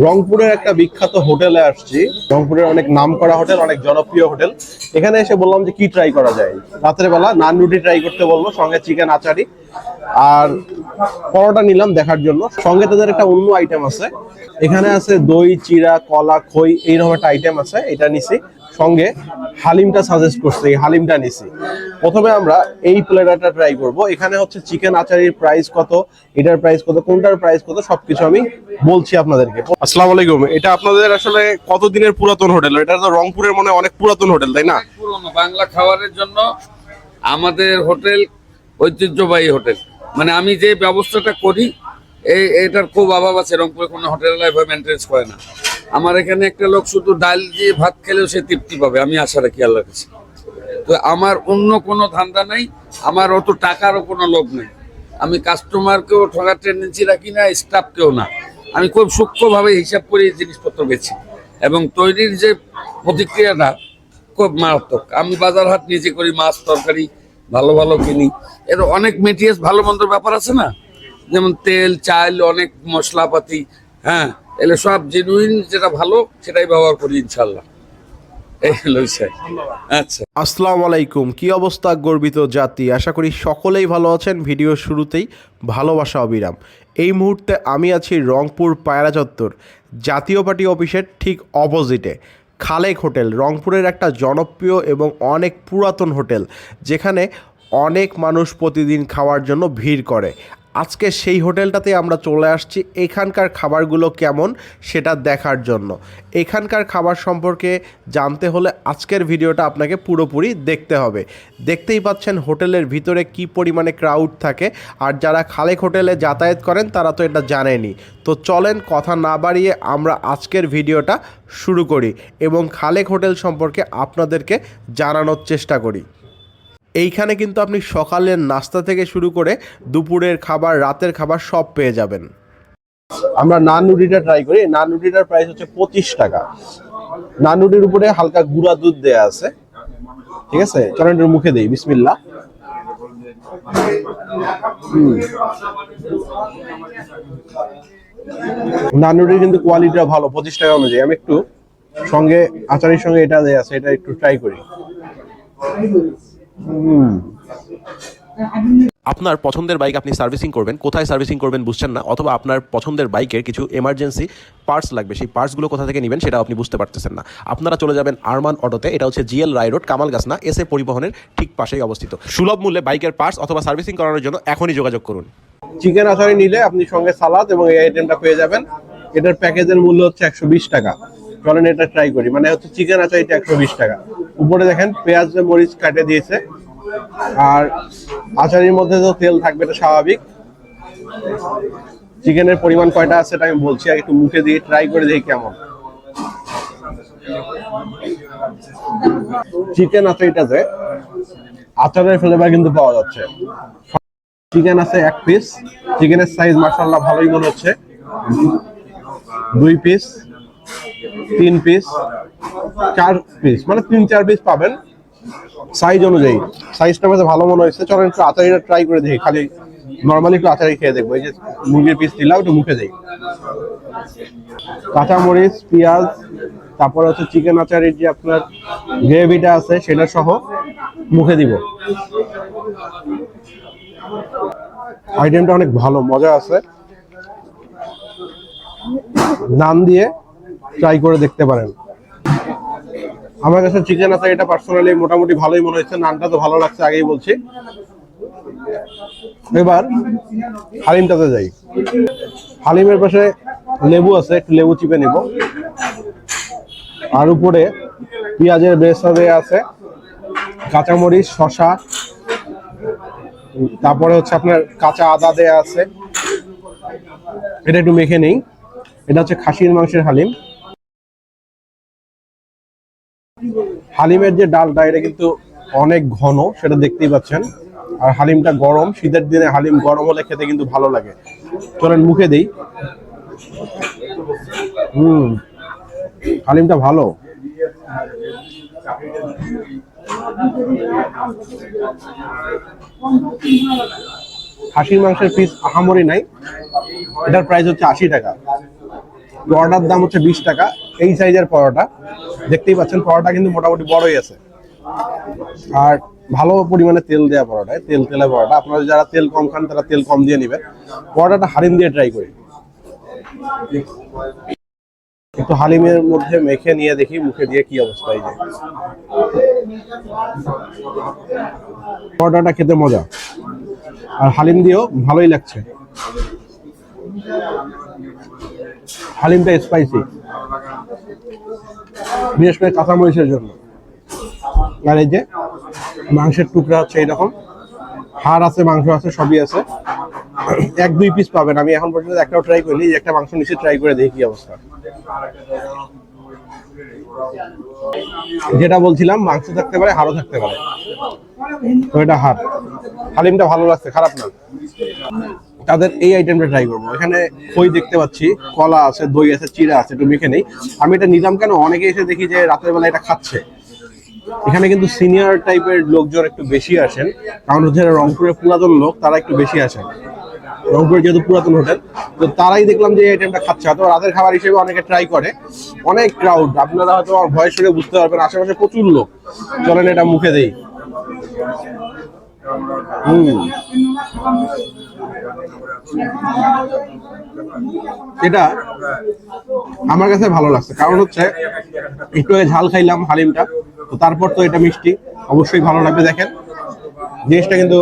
রংপুরের একটা বিখ্যাত হোটেলে আসছি। রংপুরের অনেক নাম করা হোটেল, অনেক জনপ্রিয় হোটেল। এখানে এসে বললাম যে কি ট্রাই করা যায়? রাতের বেলা নান রুটি ট্রাই করতে বলল, সঙ্গে চিকেন আচারি। আর পরোটা নিলাম দেখার জন্য। সঙ্গে তাদের একটা অন্য আইটেম আছে। এখানে আছে দই চিরা কলা, খই, এইরকম একটা আইটেম আছে, এটা নিছি। সঙ্গে হালিমটা সাজেস্ট করছে এই হালিমটা নিছি। প্রথমে আমরা এই প্লেটারটা ট্রাই করব। এখানে হচ্ছে চিকেন আচারির প্রাইস কত এটার প্রাইস কত কোনটার প্রাইস কত সবকিছু আমি বলছি আপনাদেরকে। আসসালামু আলাইকুম। এটা আপনাদের আসলে কত দিনের পুরাতন হোটেল? এটা তো রংপুরের মনে হয় অনেক পুরাতন হোটেল তাই না? পুরনো বাংলা খাবারের জন্য আমাদের হোটেল ঐতিহ্যবাহী হোটেল। মানে আমি যে ব্যবস্থাটা করি এই এটার খুব অভাব আছে। রংপুরে কোনো হোটেল মেনটেন্স করে না। আমার এখানে একটা লোক শুধু ডাল দিয়ে ভাত খেলেও সে তৃপ্তি পাবে, আমি আশা রাখি আল্লাহর কাছে। তো আমার অন্য কোনো ধান্দা নাই, আমার অত টাকারও কোনো লোভ নেই। আমি কাস্টমারকেও ঠকার টেন্ডেন্সি রাখি না স্টাফকেও না। আমি খুব সূক্ষ্মভাবে হিসাব করে এই জিনিসপত্র বেছি এবং তৈরির যে প্রতিক্রিয়াটা খুব মারাত্মক। আমি বাজার হাট নিজে করি, মাছ তরকারি, ভালো ভালো কিনি। এর অনেক মেটেরিয়ালস ভালো মন্দ ব্যাপার আছে না? যেমন তেল, চাল, অনেক মশলাপাতি হ্যাঁ? এগুলো সব জেনুইন যেটা ভালো, সেটাই ব্যবহার করি ইনশাল্লাহ আচ্ছা। আসসালামু আলাইকুম। কি অবস্থা, গর্বিত জাতি? আশা করি সকলেই ভালো আছেন। ভিডিও শুরুতেই ভালোবাসা অবিরাম। এই মুহূর্তে আমি আছি রংপুর পায়রা চত্বর, জাতীয় পার্টি অফিসের ঠিক অপোজিটে খালেক হোটেল। রংপুরের একটা জনপ্রিয় এবং অনেক পুরাতন হোটেল, যেখানে অনেক মানুষ প্রতিদিন খাওয়ার জন্য ভিড় করে। আজকে সেই হোটেলটাতে আমরা চলে আসছি। এখানকার খাবারগুলো কেমন সেটা দেখার জন্য। এখানকার খাবার সম্পর্কে জানতে হলে আজকের ভিডিওটা আপনাকে পুরোপুরি দেখতে হবে। দেখতেই পাচ্ছেন হোটেলের ভিতরে কি পরিমাণে ক্রাউড থাকে। আর যারা খালেক হোটেলে যাতায়াত করেন, তারা তো এটা জানেনি তো চলেন কথা না বাড়িয়ে আমরা আজকের ভিডিওটা শুরু করি এবং খালেক হোটেল সম্পর্কে আপনাদেরকে জানানোর চেষ্টা করি। এইখানে কিন্তু আপনি সকালের নাস্তা থেকে শুরু করে দুপুরের খাবার, রাতের খাবার সব পেয়ে যাবেন। আমরা নান রুটিটা ট্রাই করি। নান রুটিটার প্রাইস হচ্ছে পঁচিশ টাকা। নান রুটির উপরে হালকা গুঁড়া দুধ দেয়া আছে। ঠিক আছে? চলেন মুখে দেই। বিসমিল্লা। নান কিন্তু কোয়ালিটিটা ভালো, পঁচিশ টাকা অনুযায়ী। আমি একটু সঙ্গে, আচারের সঙ্গে এটা দেয়া আছে, এটা একটু ট্রাই করি। আপনার পছন্দের বাইক আপনি সার্ভিসিং করবেন। কোথায় সার্ভিসিং করবেন বুঝছেন না? অথবা আপনার পছন্দের বাইকের কিছু এমার্জেন্সি পার্টস লাগবে। সেই পার্টসগুলো কোথা থেকে নেবেন সেটা আপনি বুঝতে পারতেছেন না। আপনারা চলে যাবেন আরমান অটোতে এটা হচ্ছে জিএল রায় রোড কামালগাসনা এস এ পরিবহনের ঠিক পাশেই অবস্থিত। সুলভ মূল্যে বাইকের পার্টস অথবা সার্ভিসিং করানোর জন্য এখনই যোগাযোগ করুন। চিকেন আচারি নিলে আপনি সঙ্গে সালাদ এবং এই আইটেমটা পেয়ে যাবেন। এটার প্যাকেজের মূল্য হচ্ছে একশো বিশ টাকা। চলেন এটা ট্রাই করি। মানে হচ্ছে চিকেন আচারিটা একশো বিশ টাকা। উপরে দেখেন পেঁয়াজ মরিচ কাটে দিয়েছে। আর আচারির মধ্যে তো তেল থাকবে, এটা স্বাভাবিক। চিকেনের পরিমাণ কয়টা আছে এটা আমি বলছি একটু মুখে দিয়ে ট্রাই করে দেখি কেমন। চিকেন আচারিটাতে আচারের ফ্লেভার কিন্তু পাওয়া যাচ্ছে। চিকেন আছে এক পিস চিকেনের সাইজ মার্শাল্লাহ ভালোই মনে হচ্ছে। দুই পিস তিন পিস চার পিস মানে তিন, চার পিস পাবেন। সাইজ অনুযায়ী। সাইজটা আমাদের ভালো মনে হয়েছে। চলেন একটু আচারিটা ট্রাই করে দেখি। খালি নর্মালি একটু আচারি খেয়ে দেখব। এই যে মুরগির পিস দিলাম একটু মুখে দেই। কাঁচামরিচ, পেঁয়াজ, তারপরে হচ্ছে চিকেন আচারের যে আপনার গ্রেভিটা আছে, সেটা সহ মুখে দিব। আইটেমটা অনেক ভালো, মজা আছে। নাম দিয়ে ট্রাই করে দেখতে পারেন। আমার কাছে চিকেন আছে, এটা পার্সোনালি মোটামুটি ভালোই মনে হচ্ছে, নানটা তো ভালো লাগছে, আগেই বলছি। এবার হালিমটাতে যাই। হালিমের পাশে লেবু আছে, একটু লেবু চিপে নিব। আর উপরে পেঁয়াজের বেসা দেওয়া আছে, কাঁচামরিচ শশা তারপরে হচ্ছে আপনার কাঁচা আদা দেয়া আছে। এটা একটু মেখে নেই। এটা হচ্ছে খাসির মাংসের হালিম। হালিমের যে ডালটা, এটা কিন্তু অনেক ঘন, সেটা দেখতেই পাচ্ছেন। আর হালিমটা গরম, শীতের দিনে হালিম গরম হলে খেতে কিন্তু ভালো লাগে। চলেন মুখে দেই। হুম, হালিমটা ভালো। খাসির মাংসের পিস আহামরি নাই। এটার প্রাইস হচ্ছে আশি টাকা। পরোটার দাম হচ্ছে বিশ টাকা। এই সাইজের পরোটা। দেখতেই পাচ্ছেন পরোটা কিন্তু মোটামুটি বড়ই আছে। আর ভালো পরিমাণে তেল দেওয়া পরোটায়, তেল তেলে পরোটা। আপনারা যারা তেল কম খান, তারা তেল কম দিয়ে নেবেন। পরোটাটা হালিম দিয়ে ট্রাই করি। একটু হালিমের মধ্যে মেখে নিয়ে দেখি, মুখে দিয়ে কি অবস্থা এই যে। পরোটাটা খেতে মজা। আর হালিম দিয়েও ভালোই লাগছে। হালিমটা স্পাইসি বিশেষ করে কাঁচামরিচের জন্য। আর এই যে মাংসের টুকরা হচ্ছে এইরকম। হাড় আছে, মাংস আছে, সবই আছে। এক দুই পিস পাবেন। আমি এখন পর্যন্ত একটাও ট্রাই করিনি একটা মাংস নিচে ট্রাই করে দেখি অবস্থা। যেটা বলছিলাম, মাংস থাকতে পারে, হাড়ও থাকতে পারে। এটা হাড়। হালিমটা ভালো লাগছে, খারাপ না? তাদের এই আইটেমটা ট্রাই করব। এখানে খই দেখতে পাচ্ছি, কলা আছে, দই আছে, চিড়া আছে, একটু মেখে নেই। আমি এটা নিলাম কেন? অনেকে এসে দেখি যে রাতের বেলা এটা খাচ্ছে। এখানে কিন্তু সিনিয়র টাইপের লোকজন একটু বেশি আসেন। কারণ হচ্ছে রংপুরের পুরাতন লোক, তারা একটু বেশি আসেন। রংপুরের যেহেতু পুরাতন হোটেল, তো তারাই দেখলাম যে এই আইটেমটা খাচ্ছে। হয়তো রাতের খাবার হিসেবে অনেকে ট্রাই করে। অনেক ক্রাউড আপনারা হয়তো আমার ভয়েস শুনে বুঝতে পারবেন, আশেপাশে প্রচুর লোক। চলেন এটা মুখে দেই। হুম। এটা আমার কাছে ভালো লাগছে। কারণ হচ্ছে, একটু আগে ঝাল খাইলাম হালিমটা, তো তারপর তো এটা মিষ্টি, অবশ্যই ভালো লাগবে দেখেন। জিনিসটা কিন্তু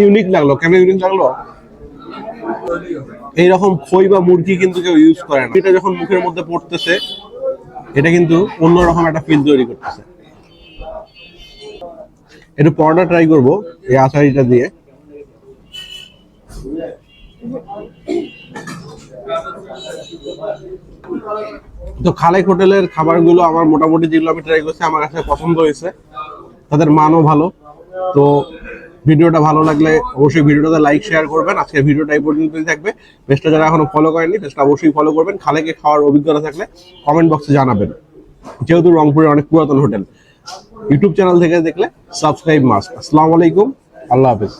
ইউনিক লাগল। কেন ইউনিক লাগল? এইরকম খই বা মুরগি কিন্তু কেউ ইউজ করে না। এটা যখন মুখের মধ্যে পড়তেছে, এটা কিন্তু অন্যরকম একটা ফিল তৈরি করতেছে। একটু পরোটা ট্রাই করব, এই আচারিটা দিয়ে। তো খালেক হোটেলের খাবারগুলো আমার মোটামুটি যেগুলো আমি ট্রাই করছি, আমার কাছে পছন্দ হয়েছে। তাদের মানও ভালো। তো ভিডিওটা ভালো লাগলে অবশ্যই ভিডিওটাতে লাইক শেয়ার করবেন। আজকে ভিডিওটা এই পর্যন্তই থাকবে। পেজটা যারা এখনও ফলো করেননি, পেজটা অবশ্যই ফলো করবেন। খালেকে খাওয়ার অভিজ্ঞতা থাকলে কমেন্ট বক্সে জানাবেন। যেহেতু রংপুরের অনেক পুরাতন হোটেল ইউটিউব চ্যানেল থেকে দেখলে সাবস্ক্রাইব মাস্ট আসসালামু আলাইকুম আল্লাহ হাফিজ